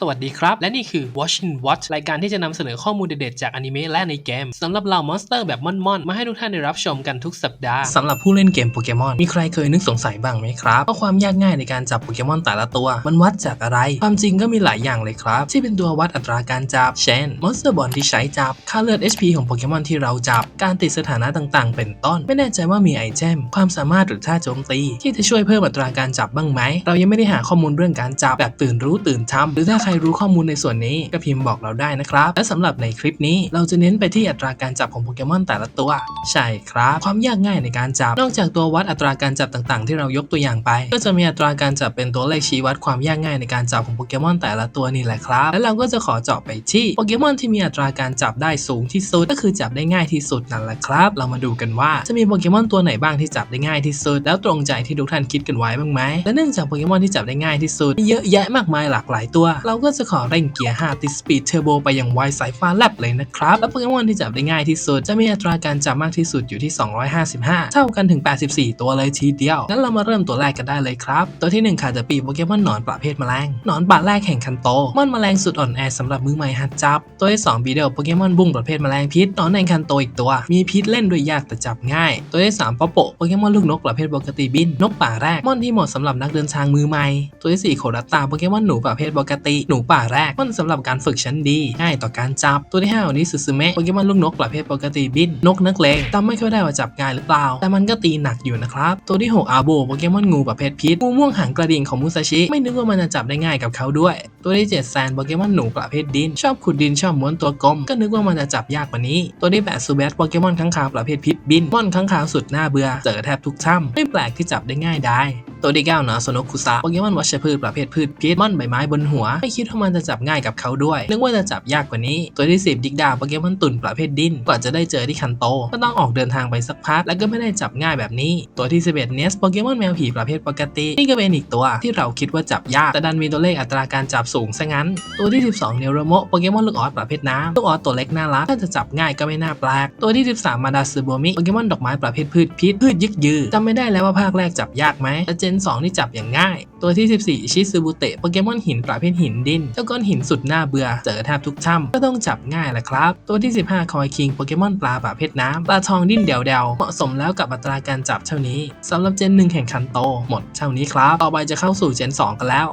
สวัสดีครับ และนี่คือ Watch and Watch รายการที่จะนำเสนอข้อมูลเด็ดๆจากอนิเมะและในเกมสำหรับเหล่ามอนสเตอร์แบบม่อนๆ มาให้ทุกท่านได้รับชมกันทุกสัปดาห์สำหรับผู้เล่นเกมโปเกมอนมีใครเคยนึกสงสัยบ้างไหมครับว่าความยากง่ายในการจับโปเกมอนแต่ละตัว มันวัดจากอะไร ความจริงก็มีหลายอย่างเลยครับ ที่เป็นตัววัดอัตราการจับ เช่นมอนสเตอร์บอลที่ใช้จับค่าเลือด HP ของโปเกมอนที่เราจับการติดสถานะต่างๆ เป็นต้น ไม่แน่ใจว่ามีไอเทมความสามารถหรือท่าโจมตี ที่จะช่วยเพิ่มอัตราการจับบ้างไหมเรายังไม่ได้หาข้อมูลเรื่องการจับแบบตื่นรู้ตื่นทำหรือถ้าใครใครรู้ข้อมูลในส่วนนี้ก็พิมพ์บอกเราได้นะครับ และสำหรับในคลิปนี้เราจะเน้นไปที่อัตราการจับของโปเกมอนแต่ละตัว ใช่ครับ ความยากง่ายในการจับ นอกจากตัววัดอัตราการจับต่างๆ ที่เรายกตัวอย่างไป ก็จะมีอัตราการจับเป็นตัวเลขชี้วัดความยากง่ายในการจับของโปเกมอนแต่ละตัวนี่แหละครับ และเราก็จะขอเจาะไปที่โปเกมอนที่มีอัตราการจับได้สูงที่สุด ก็คือจับได้ง่ายที่สุดนั่นแหละครับ เรามาดูกันว่าจะมีโปเกมอนตัวไหนบ้างที่จับได้ง่ายที่สุด แล้วตรงใจที่ทุกท่านคิดกันไว้บ้างไหมและเนื่องจากโปเกมอนที่จับได้ง่ายที่สุดมีเยอะแยะมากมายหลากหลายตัว เราก็จะขอเร่งเกียร์ 5 ติดสปีดเทอร์โบไปอย่างไวสายฟ้าแลบเลยนะครับ และโปเกมอนที่จับได้ง่ายที่สุด จะมีอัตราการจับมากที่สุดอยู่ที่ 255 เท่ากันถึง 84 ตัวเลยทีเดียว งั้นเรามาเริ่มตัวแรกกันได้เลยครับ ตัวที่1ค่ะจะปีโปเกมอนหนอนประเภทแมลง หนอนป่าแรกแห่งคันโตมอนแมลงสุดอ่อนแอสำหรับมือใหม่หัดจับ ตัวที่2บีเดลโปเกมอนบุ้งประเภทแมลงพิษหนอนในคันโตอีกตัว มีพิษเล่นด้วยยากแต่จับง่าย ตัวที่3ป๊อปโปโปเกมอนลูกนกประเภทปกติบินนกป่าแรกมอนที่เหมาะสำหรับนักเดินทางมือใหม่ ตัวที่สี่โคดัตตาโปเกมอนหนูประเภทปกติหนูป่าแรกมันสำหรับการฝึกชั้นดีง่ายต่อการจับตัวที่ห้าวันนี้ซูซูเมะโปเกมอนลูกนกประเภทปกติบิน นกนักเลงจำไม่ค่อยได้ว่าจับง่ายหรือเปล่า แต่มันก็ตีหนักอยู่นะครับ ตัวที่หกอาโบโปเกมอนงูประเภทพิษงูม่วงหางกระดิ่งของมุซาชิ ไม่นึกว่ามันจะจับได้ง่ายกับเขาด้วยตัวที่เจ็ดแซนโปเกมอนหนูประเภทดิน ชอบขุดดินชอบม้วนตัวกลม ก็นึกว่ามันจะจับยากกว่านี้ ตัวที่แปดซูเบสโปเกมอนค้างคาวประเภทพิษบินม่อนค้างคาวสุดน่าเบื่อเจอแทบทุกถ้ำไม่แปลกที่จับได้ง่ายได้ตัวที่เก้าหนาโซโนคุซะโปเกมอนวัชพืชประเภทพืชพิษม่อนใบไม้บนหัว ไม่คิดว่ามันจะจับง่ายกับเขาด้วย นึกว่าจะจับยากกว่านี้ ตัวที่สิบดิกดาโปเกมอนตุ่นประเภทดิน กว่าจะได้เจอที่คันโต ก็ต้องออกเดินทางไปสักพัก แล้วก็ไม่ได้จับง่ายแบบนี้ ตัวที่ 11 เนสโปเกมอนแมวผีประเภทปกติ นี่ก็เป็นอีกตัวที่เราคิดว่าจับยาก แต่ดันมีตัวเลขอัตราการจับสูงซะงั้น ตัวที่ 12เนโรโมโปเกมอนลูกออสประเภทน้ำลูกออสตัวเล็กน่ารักถ้าจะจับง่ายก็ไม่น่าแปลก ตัวที่ 13 มาดาซึโบมิโปเกมอนดอกไม้ประเภทพืชพิษพืชยึกยือจำไม่ได้แล้วว่าภาคแรกจับยากไหมแต่เจน 2 นี่จับอย่างง่าย ตัวที่ 14 ชิซูบุเตะโปเกมอนหินประเภทหินดินเจ้าก้อนหินสุดน่าเบื่อ เจอแทบทุกถ้ำก็ต้องจับง่ายแหละครับ ตัวที่ 15 คอยคิงโปเกมอนปลาประเภทน้ำปลาทองดิ้นเดวเดวเหมาะสมแล้วกับอัตราการจับเท่านี้สำหรับเจนหนึ่งแข่งขันโต หมดเท่านี้ครับ ต่อไปจะเข้าสู่เจน 2 กันแล้ว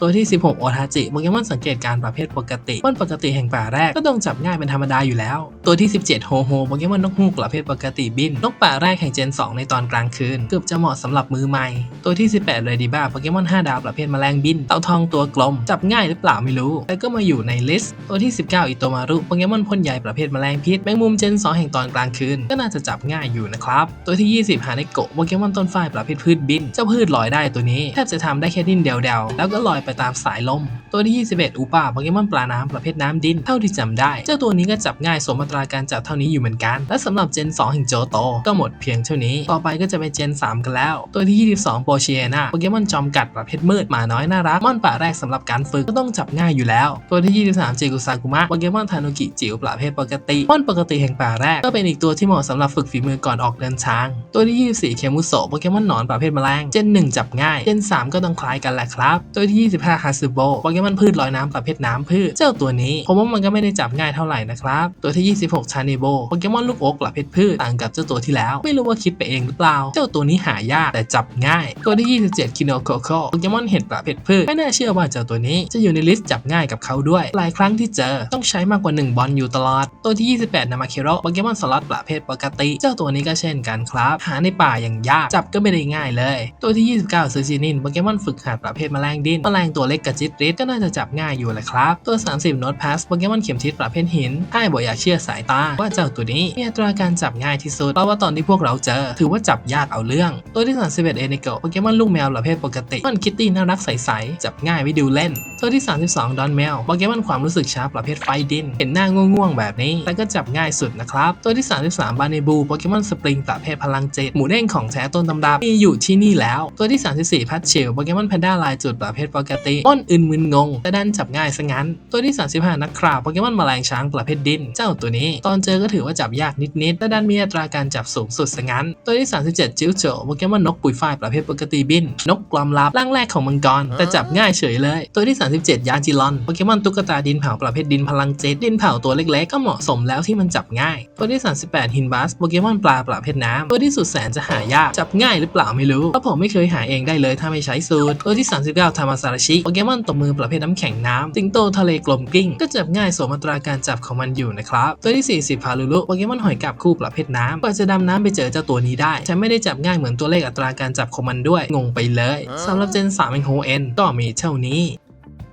ตัวที่ 16 โอทาจิโปเกมอนสังเกตการประเภทปกติมอนปกติแห่งป่าแรกก็ต้องจับง่ายเป็นธรรมดาอยู่แล้ว ตัวที่ 17 โฮโฮโปเกมอนนกฮูกประเภทปกติบิน นกป่าแรกแห่งเจน 2 ในตอนกลางคืน เกือบจะเหมาะสำหรับมือใหม่ ตัวที่ 18เรดิบ้าโปเกมอน 5 ดาวประเภทแมลงบิน เต่าทองตัวกลม จับง่ายหรือเปล่าไม่รู้ แต่ก็มาอยู่ในลิสต์ ตัวที่ 19 อิโตมารุโปเกมอนพ่นใหญ่ประเภทแมลงพิษแมงมุมเจน 2 แห่งตอนกลางคืน ก็น่าจะจับง่ายอยู่นะครับ ตัวที่ 20 ฮาเนโกะโปเกมอนต้นฝ้ายประเภทพืชบิน เจ้าพืชลอยได้ตัวนี้แทบจะทำได้แค่ดิ้นเดียวๆแล้วก็ลอยไปตามสายลม ตัวที่ 21 อูปาโปเกมอนปลาน้ำประเภทน้ำดิน เท่าที่จำได้ เจ้าตัวนี้ก็จับง่ายสมอัตราการจับเท่านี้อยู่เหมือนกัน และสำหรับเจน 2 แห่งโจโต ก็หมดเพียงเท่านี้ ต่อไปก็จะเป็นเจน 3 กันแล้ว ตัวที่ 22 โปเชียนาโปเกมอนจอมกัดประเภทมืดหมาน้อยน่ารักม่อนป่าแรกสำหรับการฝึกก็ต้องจับง่ายอยู่แล้ว ตัวที่ 23 เจกุซากุมะโปเกมอนทานุกิจิ๋วประเภทปกติม่อนปกติแห่งป่าแรกก็เป็นอีกตัวที่เหมาะสำหรับฝึกฝีมือก่อนออกเดินทาง ตัวที่ 24 เคมุโซโปเกมอนหนอนประเภทแมลงเจน 1 จับง่ายเจน 3 ก็ต้องคล้ายกันแหละครับ ตัวที่25ฮาซึโบโปเกมอนพืชลอยน้ำประเภทน้ำพืช เจ้าตัวนี้ผมว่ามันก็ไม่ได้จับง่ายเท่าไหร่นะครับ ตัวที่ 26 ชาเนโบโปเกมอนลูกโอ๊กประเภทพืชต่างกับเจ้าตัวที่แล้ว ไม่รู้ว่าคิดไปเองหรือเปล่า เจ้าตัวนี้หายากแต่จับง่าย ตัวที่ 27 คิโนโคโคโปเกมอนเห็ดประเภทพืช ไม่น่าเชื่อว่าเจ้าตัวนี้จะอยู่ในลิสต์จับง่ายกับเขาด้วย หลายครั้งที่เจอต้องใช้มากกว่า 1 บอลอยู่ตลอด ตัวที่ 28 นามาเคโรโปเกมอนสล็อตประเภทปกติ เจ้าตัวนี้ก็เช่นกันครับ หาในป่าอย่างยากจับก็ไม่ได้ง่ายเลย ตัวที่ 29ซูจินินโปเกมอนฝึกหัดประเภทแมลงดินแมลงตัวเล็กกระจิตริสก็น่าจะจับง่ายอยู่แหละครับ ตัว 30 โนตพาสโปเกมอนเข็มทิศประเภทหินถ้บอกอยากเชื่อสายตา ว่าเจ้าตัวนี้มีอัตราการจับง่ายที่สุด เพราะว่าตอนที่พวกเราเจอ ถือว่าจับยากเอาเรื่อง ตัวที่ 31 เอเนโกโปเกมอนลูกแมวประเภทปกติมันคิตตี้น่ารักใสๆจับง่ายไว้ดูเล่นตัวที่ 32 ดอนแมวโปเกมอนความรู้สึกช้าประเภทไฟดิน เห็นหน้าง่วงๆ แบบนี้ แต่ก็จับง่ายสุดนะครับ ตัวที่ 33 บาเนบูโปเกมอนสปริงประเภทพลังเจ็ดหมูเด้งของแท้ต้นตำรับมีอยู่ที่นี่แล้ว ตัวที่ 34 พัดเชลโปเกมอนแพนด้าลายจุดประเภทปกติอ้นอึนมึนงง แต่ดันจับง่ายซะงั้น ตัวที่ 35 นักคราโปเกมอนแมลงช้างประเภทดิน เจ้าตัวนี้ ตอนเจอก็ถือว่าจับยากนิดๆแต่ดันมีอัตราการจับสูงสุดซะงั้น ตัวที่ 37 จิวโจโปเกมอนนกปุยฝ้ายประเภทปกติบิน นกกลอมลับร่างแรกของมังกรแต่จับง่ายเฉยเลย ตัวที่37 ยาจิลอน โปเกมอนตุ๊กตาดินเผาประเภทดินพลังเจ็ตดินเผาตัวเล็กๆ ก็เหมาะสมแล้วที่มันจับง่าย ตัวที่ 38 ฮินบัส โปเกมอนปลาประเภทน้ำ ตัวที่สุดแสนจะหายาก จับง่ายหรือเปล่าไม่รู้ เพราะผมไม่เคยหาเองได้เลยถ้าไม่ใช้สูตร ตัวที่ 39 ทามาซาราชิ โปเกมอนตบมือประเภทน้ำแข็งน้ำสิงโตทะเลกลมกลิ้ง ก็จับง่ายสมอัตราการจับของมันอยู่นะครับ ตัวที่ 40 พาลูลุ โปเกมอนหอยกาบคู่ประเภทน้ำกว่าจะดำน้ำไปเจอเจ้าตัวนี้ได้แต่ไม่ได้จับง่ายเหมือนตัวเลขอัตราการจับของมันด้วย งงไปเลยสำหรับเจน3เป็นโฮเอ็นก็มีเท่านี้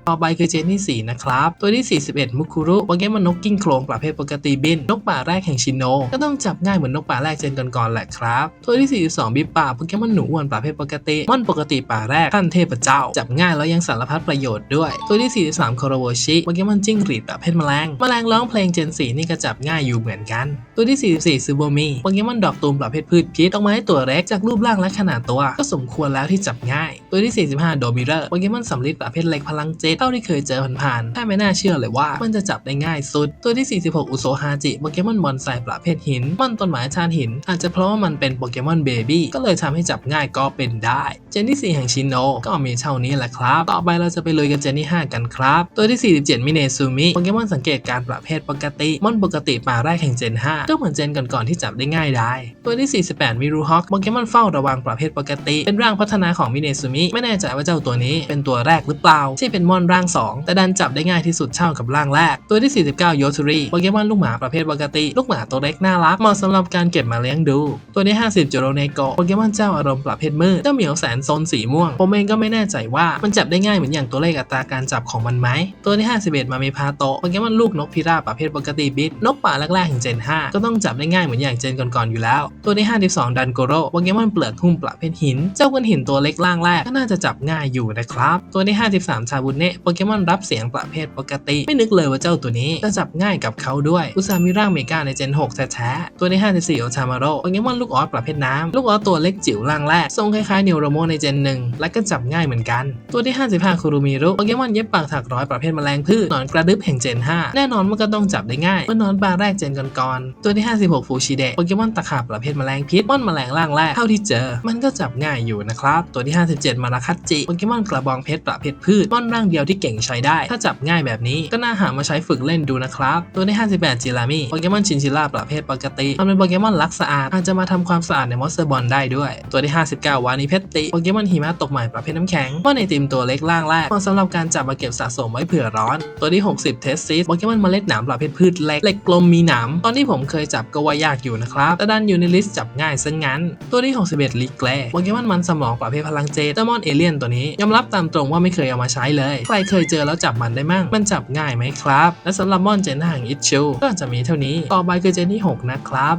ต่อไปคือเจนที่ 4 นะครับ ตัวที่ 41 มุคุรุโปเกมอนนกกิ้งโครงประเภทปกติบิน นกป่าแรกแห่งชินโน ก็ต้องจับง่ายเหมือนนกป่าแรกเจนก่อนๆแหละครับ ตัวที่ 42 บิปป่าโปเกมอนหนูอ้วนประเภทปกติม่อนปกติป่าแรกท่านเทพเจ้า จับง่ายแล้วยังสารพัดประโยชน์ด้วย ตัวที่ 43โคโรโวชิโปเกมอนจิ้งหรีดประเภทแมลง แมลงร้องเพลงเจน 4 นี่ก็จับง่ายอยู่เหมือนกัน ตัวที่ 44 ซูโบมิโปเกมอนดอกตูมประเภทพืชพิษดอกไม้ตัวเล็กจากรูปร่างและขนาดตัว ก็สมควรแล้วที่จับง่าย ตัวที่ 45 โดมิเรอร์โปเกมอนสำลิดประเภทเล็กพลังเจ็ตเท่าที่เคยเจอผ่านๆถ้าไม่น่าเชื่อเลยว่ามันจะจับได้ง่ายสุด ตัวที่ 46 อุโซฮาจิโปเกมอนบอนไซประเภทหินม่อนต้นไม้ชานหิน อาจจะเพราะว่ามันเป็นโปเกมอนเบบี้ก็เลยทำให้จับง่ายก็เป็นได้ จนที่ 4 แห่งชินโนก็มีเท่านี้แหละครับ ต่อไปเราจะไปลุยกันเจนที่ 5 กันครับ ตัวที่ 47 มิเนซูมิโปเกมอนสังเกตการประเภทปกติมอนปกติป่าแรกแห่งเจน 5 ก็เหมือนเจนก่อนๆที่จับได้ง่ายได้ ตัวที่ 48 มิรูฮอกโปเกมอนเฝ้าระวังประเภทปกติ เป็นร่างพัฒนาของมิเนซูมิไม่แน่ใจว่าเจ้าตัวนี้เป็นตัวแรกหรือเปล่า ที่เป็นมอนร่าง 2 แต่ดันจับได้ง่ายที่สุดเท่ากับร่างแรก ตัวที่ 49 โยทูริโปเกมอนลูกหมาประเภทปกติลูกหมาตัวเล็กน่ารักเหมาะสำหรับการเก็บมาเลี้ยงดู ตัวที่ 50จูโรเนโกโปเกมอนเจ้าอารมณ์ประเภทมืดเจ้าเหมียวแสนโซนสีม่วง ผมเองก็ไม่แน่ใจว่ามันจับได้ง่ายเหมือนอย่างตัวเลขอัตราการจับของมันไหม ตัวที่ 51 มามีพาโตโปเกมอนลูกนกพิราบประเภทปกติบิด นกป่าแรกๆแห่งเจน 5 ก็ต้องจับได้ง่ายเหมือนอย่างเจนก่อนๆอยู่แล้ว ตัวที่ 52 ดันโกโรโปเกมอนเปลือกหุ้มประเภทหิน เจ้าก้อนหินตัวเล็กล่างแรกก็น่าจะจับง่ายอยู่นะครับ ตัวที่ 53 ชาบุเนะโปเกมอนรับเสียงประเภทปกติ ไม่นึกเลยว่าเจ้าตัวนี้จะจับง่ายกับเขาด้วยอุตส่ามีร่างเมกาในเจน 6 แท้ๆตัวที่ 54โอชามาโร่โปเกมอนลูกออสประเภทน้ำลูกออสตัวเล็กจิ๋วร่างแรกทรงคล้ายๆเนโรโมในเจน1และก็จับง่ายเหมือนกัน ตัวที่ 55คุรุมิรุโปเกมอนเย็บปากถักร้อยประเภทแมลงพืชหนอนกระดึบแห่งเจน 5 แน่นอนมันก็ต้องจับได้ง่ายเมื่อนอนปลาแรกเจนก่อนๆตัวที่ 56 ฟูชิเดะโปเกมอนตะขาบประเภทแมลงพิษม่อนแมลงร่างแรกเท่าที่เจอ มันก็จับง่ายอยู่นะครับตัวที่ 57 มาราคัตจิโปเกมอนกระบองเพชรประเภทพืชม่อนร่างเดียวที่เก่งใช้ได้ ถ้าจับง่ายแบบนี้ก็น่าหามาใช้ฝึกเล่นดูนะครับตัวที่ 58 จิรามิโปเกมอนชินชิล่าประเภทปกติมันเป็นโปเกมอนรักสะอาดอาจจะมาทำความสะอาดในมอสเตอร์บอลได้ด้วย ตัวที่ 59 วานิเพชรติโปเกมอนหิมะตกใหม่ประเภทน้ำแข็งม่อนไอติมตัวเล็กล่างแรกเหมาะสำหรับการจับมาเก็บสะสมไว้เผื่อร้อน ตัวที่ 60 เทสซิสโปเกมอนเมล็ดหนามประเภทพืชเล็กเหล็กกลมมีหนามตอนที่ผมเคยจับก็ว่ายากอยู่นะครับแต่ดันอยู่ในลิสต์จับง่ายซะงั้น ตัวที่ 61ลิกแกลโปเกมอนมันสมองประเภทพลังเจตมอนเอเลียนตัวนี้ยอมรับตามตรงว่าไม่เคยเอามาใช้เลยใครเคยเจอแล้วจับมันได้มั่งมันจับง่ายไหมครับ และสำหรับมอนเจนห่างอิชชูก็จะมีเท่านี้ ต่อไปคือเจนที่ 6 นะครับ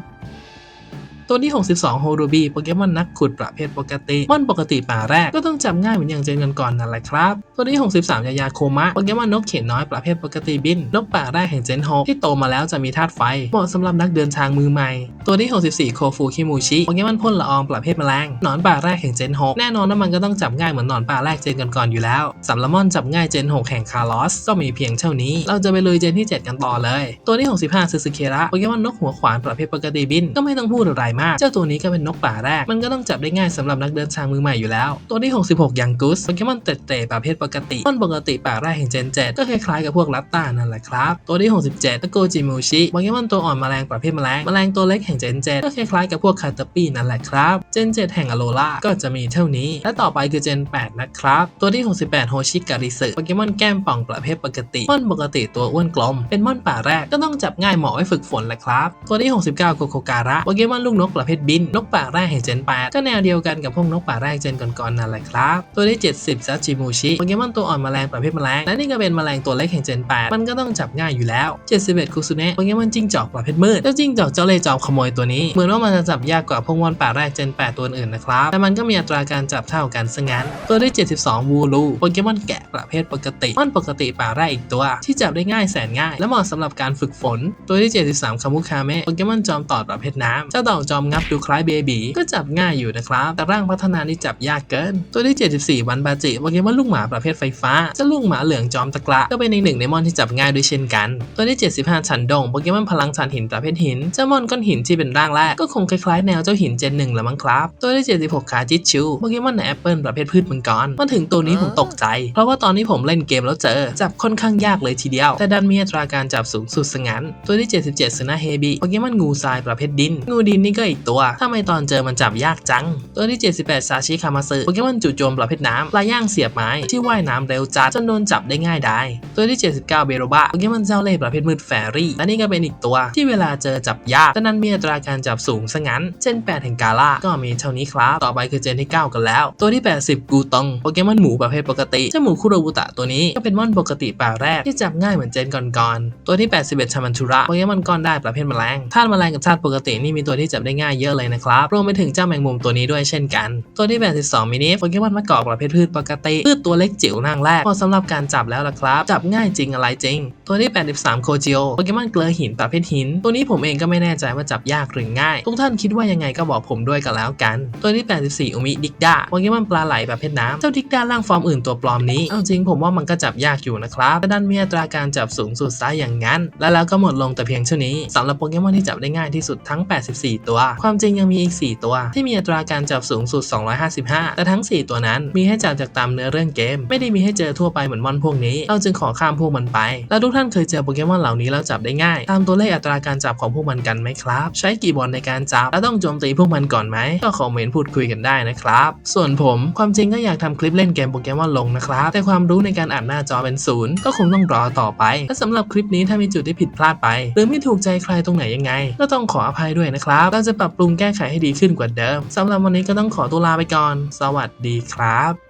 ตัวที่ 62โฮโรบีโปเกมอนนักขุดประเภทปกติม่อนปกติป่าแรกก็ต้องจับง่ายเหมือนอย่างเจนกันก่อนนั่นแหละครับ ตัวที่ 63 ยายาโคมะโปเกมอนนกเขียนน้อยประเภทปกติบิน นกป่าแรกแห่งเจน6ที่โตมาแล้วจะมีธาตุไฟเหมาะสำหรับนักเดินทางมือใหม่ ตัวที่ 64 โคฟูคิมูชิโปเกมอนพ่นละอองประเภทแมลงหนอนป่าแรกแห่งเจน6แน่นอนว่ามันก็ต้องจับง่ายเหมือนหนอนป่าแรกเจนกันก่อนอยู่แล้วสำหรับมอนจับง่ายเจน6แห่งคาร์ลอสก็มีเพียงเท่านี้ เราจะไปลุยเจนที่ 7 กันต่อเลย ตัวที่ 65ซึซึเคระโปเกมอนนกหัวขวานประเภทปกติบินก็ไม่ต้องพูดอะไรมาก เจ้าตัวนี้ก็เป็นนกป่าแรก มันก็ต้องจับได้ง่ายสำหรับนักเดินทางมือใหม่อยู่แล้ว ตัวที่ 66ยังกุสโปเกมอนเตเตประเภทปกติต้นปกติป่าแรกแห่งเจน 7 ก็คล้ายๆกับพวกลัตตานั่นแหละครับ ตัวที่ 67ตะโกจิมูชิโปเกมอนตัวอ่อนแมลงประเภทแมลงแมลงตัวเล็กแห่งเจน 7 ก็คล้ายๆกับพวกคาตาปี้นั่นแหละครับเจน 7 แห่งอโลล่าก็จะมีเท่านี้ และต่อไปคือเจน 8 นะครับ ตัวที่ 68 โฮชิการิสึโปเกมอนแก้มป่องประเภทปกติม่อนปกติตัวอ้วนกลม เป็นม่อนป่าแรกก็ต้องจับง่ายเหมาะไว้ฝึกฝนแหละครับ ตัวที่ 69โกโกการะโปเกมอนลูกนกประเภทบิน นกป่าแรกแห่งเจน 8 ก็แนวเดียวกันกับพวกนกป่าแรกเจนก่อนๆนั่นแหละครับ ตัวที่ 70ซัจิมูชิโปเกมอนตัวอ่อนแมลงประเภทแมลงและนี่ก็เป็นแมลงตัวเล็กแห่งเจน 8 มันก็ต้องจับง่ายอยู่แล้ว 71คุซุเนะโปเกมอนจิ้งจอกประเภทมืดเจ้าจิ้งจอกเจ้าเล่ห์จอมขโมยตัวนี้เหมือนว่ามันจะจับยากกว่าพวกมอนป่าแรกเจน 8 ตัวอื่นนะครับแต่มันก็มีอัตราการจับเท่ากันซะงั้น ตัวที่ 72วูลูโปเกมอนแกะประเภทปกติมอนปกติป่าแรกอีกตัว ที่จับได้ง่ายแสนง่าย และเหมาะสำหรับการฝึกฝน ตัวที่ 73คามุคาเมะโปเกมอนจอมตอดประเภทน้ำเจ้าต่าจอมอมงับดูคล้ายเบบีก็จับง่ายอยู่นะครับ แต่ร่างพัฒนานี่จับยากเกิน ตัวที่ 74 วันบาจิโปเกมอนลูกหมาประเภทไฟฟ้า จะลูกหมาเหลืองจอมตะกระก็เป็นอีกหนึ่งในมอนที่จับง่ายด้วยเช่นกัน ตัวที่ 75ชันดงโปเกมอนพลังชันหินประเภทหินเจ้ามอนก้อนหินที่เป็นร่างแรกก็คงคล้ายๆแนวเจ้าหินเจนหนึ่งละมั้งครับ ตัวที่ 76 ขาจิชูโปเกมอนในแอปเปิลประเภทพืชมังกรมาถึงตัวนี้ผมตกใจ เพราะว่าตอนนี้ผมเล่นเกมแล้วเจอ จับค่อนข้างยากเลยทีเดียว แต่ดันมีอัตราการจับสูงสุดซะงั้นตัวที่ 77ซนาเฮบิโปเกมอนงูทรายประเภทดิน งูดินนี่ก็อีกตัวทำไมตอนเจอมันจับยากจัง ตัวที่ 78 ซาชิคามาซึโปเกมอนจู่โจมประเภทน้ำปลาย่างเสียบไม้ที่ว่ายน้ำเร็วจัดจนโดนจับได้ง่ายได้ตัวที่ 79 เบโรบะโปเกมอนเจ้าเล่ห์ประเภทมืดแฟรี่และนี่ก็เป็นอีกตัวที่เวลาเจอจับยากแต่นั้นมีอัตราการจับสูงซะงั้น เจน 8 แห่งกาล่าก็มีเท่านี้ครับ ต่อไปคือเจนที่ 9 กันแล้ว ตัวที่ 80 กูตงโปเกมอนหมูประเภทปกติเจ้าหมูคุโรบุตะตัวนี้ก็เป็นมอนปกติป่าแรกที่จับง่ายเหมือนเจนก่อนๆตัวที่ 81 ชามันชุระโปเกมอนก้อนได้ประเภทแมลงธาตุแมลงกับธาตุปกตินี่มีตัวที่จับได้ง่ายเยอะเลยนะครับ รวมไปถึงเจ้าแมงมุมตัวนี้ด้วยเช่นกัน ตัวที่ 82 มินิโปเกมอนมะกอกประเภทพืชปกติพืชตัวเล็กจิ๋วร่างแรกพอสำหรับการจับแล้วล่ะครับ จับง่ายจริงอะไรจริง ตัวที่ 83 โคจิโอโปเกมอนเกลือหินประเภทหิน ตัวนี้ผมเองก็ไม่แน่ใจว่าจับยากหรือง่าย ทุกท่านคิดว่ายังไงก็บอกผมด้วยกันแล้วกัน ตัวที่ 84 อุมิดิกดาโปเกมอนปลาไหลประเภทน้ำเจ้าดิกดาร่างฟอร์มอื่นตัวปลอมนี้เอาจริงผมว่ามันก็จับยากอยู่นะครับแต่ดันมีอัตราการจับสูงสุดซะอย่างนั้น และแล้วก็หมดลงแต่เพียงเท่านี้สำหรับโปเกมอนที่จับได้ง่ายที่สุดทั้ง 84 ตัวความจริงยังมีอีก 4 ตัว ที่มีอัตราการจับสูงสุด 255 แต่ทั้ง 4 ตัวนั้นมีให้จับจากตามเนื้อเรื่องเกม ไม่ได้มีให้เจอทั่วไปเหมือนมอนพวกนี้ เราจึงขอข้ามพวกมันไป แล้วทุกท่านเคยเจอโปเกมอนเหล่านี้แล้วจับได้ง่าย ตามตัวเลขอัตราการจับของพวกมันกันไหมครับ ใช้กี่บอลในการจับ แล้วต้องโจมตีพวกมันก่อนไหม ก็คอมเมนต์พูดคุยกันได้นะครับ ส่วนผมความจริงก็อยากทำคลิปเล่นเกมโปเกมอนลงนะครับ แต่ความรู้ในการอ่านหน้าจอเป็นศูนย์ก็คงต้องรอต่อไป และสำหรับคลิปนี้ถ้ามีจุดที่ผิดพลาดไป หรือไม่ถูกใจใครตรงไหนยังไง ก็ต้องขออภัยด้วยนะครับเราจะปรับปรุงแก้ไขให้ดีขึ้นกว่าเดิมสำหรับวันนี้ก็ต้องขอตัวลาไปก่อน สวัสดีครับ